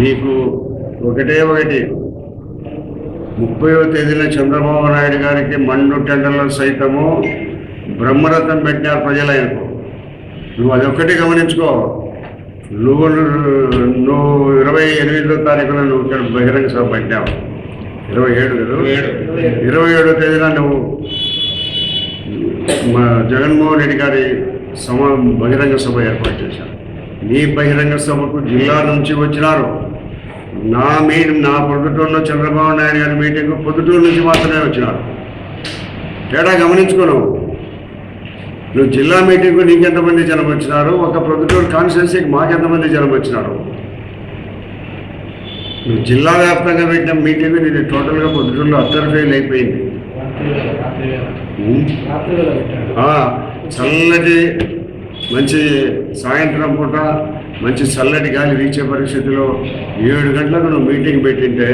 నీకు ఒకటే ఒకటి. ముప్పైవ తేదీన చంద్రబాబు నాయుడు గారికి మండు టెండర్లో సైతము బ్రహ్మరథం పెట్టినారు ప్రజలైనకు. నువ్వు అదొక్కటి గమనించుకో. నువ్వు నువ్వు ఇరవై ఎనిమిదో తారీఖున నువ్వు ఇక్కడ బహిరంగ సభ పెట్టావు. ఇరవై ఏడు ఇరవై ఏడో. తేదీన నువ్వు మా జగన్మోహన్ రెడ్డి గారి సమ బహిరంగ సభ ఏర్పాటు చేశారు నీ బహిరంగ సభకు జిల్లా నుంచి వచ్చినారు. నా మీ నా పొద్దుటూరులో చంద్రబాబు నాయుడు గారి మీటింగ్ పొద్దుటూరు నుంచి మాత్రమే వచ్చినారు. తేడా గమనించుకో నువ్వు. జిల్లా మీటింగ్కు నీకెంతమంది జనం వచ్చినారు? ఒక ప్రొద్దుటూరు కాన్స్టిట్యున్సీకి మాకెంతమంది జనం వచ్చినారు? నువ్వు జిల్లా వ్యాప్తంగా పెట్టిన మీటింగ్ నీది టోటల్గా పొద్దుటూరులో అత్తర్ ఫెయిల్ అయిపోయింది. చల్లటి మంచి సాయంత్రం పూట మంచి చల్లటి గాలి వీచే పరిస్థితిలో ఏడు గంటలకు నువ్వు మీటింగ్ పెట్టింటే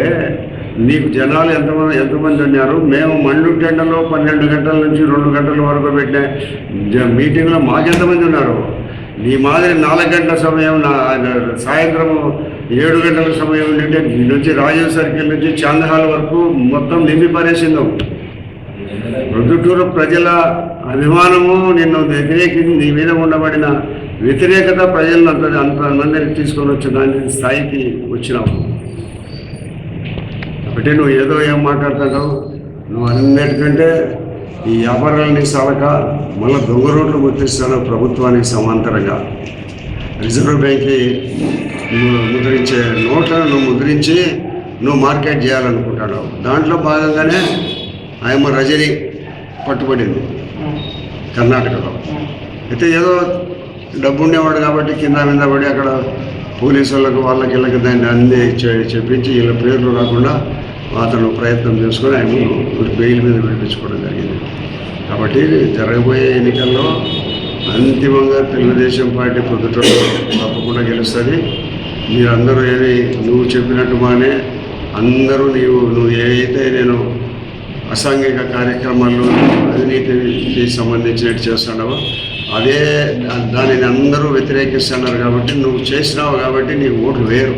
నీకు జనాలు ఎంతమంది ఎంతమంది ఉన్నారు? మేము మండు టెండలో పన్నెండు గంటల నుంచి రెండు గంటల వరకు పెట్టిన మీటింగ్లో మాకెంతమంది ఉన్నారు? నీ మాదిరి నాలుగు గంటల సమయం నా సాయంత్రం ఏడు గంటల సమయం ఉండింటే నుంచి రాజీవ్ సర్కిల్ నుంచి చాందహాల్ వరకు మొత్తం నిండి పారేసిందాం. ప్రొద్దుటూరు ప్రజల అభిమానము నిన్ను వ్యతిరేకించి నీ మీద ఉండబడిన వ్యతిరేకత ప్రజలను అంత అంతమందిని తీసుకొని వచ్చిన దాని స్థాయికి వచ్చినావు. కాబట్టి నువ్వు ఏదో ఏం మాట్లాడుతున్నావు? నువ్వు అన్నిటికంటే ఈ వ్యాపారాలని సాలక మళ్ళీ దొంగ రోడ్లు గుర్తిస్తాను ప్రభుత్వానికి సమాంతరంగా. రిజర్వ్ బ్యాంక్కి నువ్వు ముద్రించే నోట్లను నువ్వు ముద్రించి నువ్వు మార్కెట్ చేయాలనుకుంటున్నావు. దాంట్లో భాగంగానే ఆయమ్మ రజని పట్టుబడింది కర్ణాటకలో. అయితే ఏదో డబ్బు ఉండేవాడు కాబట్టి కింద మీద పడి అక్కడ పోలీసులకు వాళ్ళకు వాళ్ళకి వీళ్ళకి దాన్ని అన్నీ చెప్పించి వీళ్ళ పేర్లు రాకుండా అతను ప్రయత్నం చేసుకొని ఆయన బెయిల్ మీద విడిపించుకోవడం జరిగింది. కాబట్టి జరగబోయే ఎన్నికల్లో అంతిమంగా తెలుగుదేశం పార్టీ పొద్దుటలో తప్పకుండా గెలుస్తుంది. మీరందరూ ఏది నువ్వు చెప్పినట్టు మానే అందరూ నీవు నువ్వు ఏదైతే నేను అసాంఘిక కార్యక్రమాల్లో అవినీతికి సంబంధించినట్టు చేస్తున్నావో అదే దానిని అందరూ వ్యతిరేకిస్తున్నారు కాబట్టి నువ్వు చేసినావు కాబట్టి నీ ఓట్లు వేరు.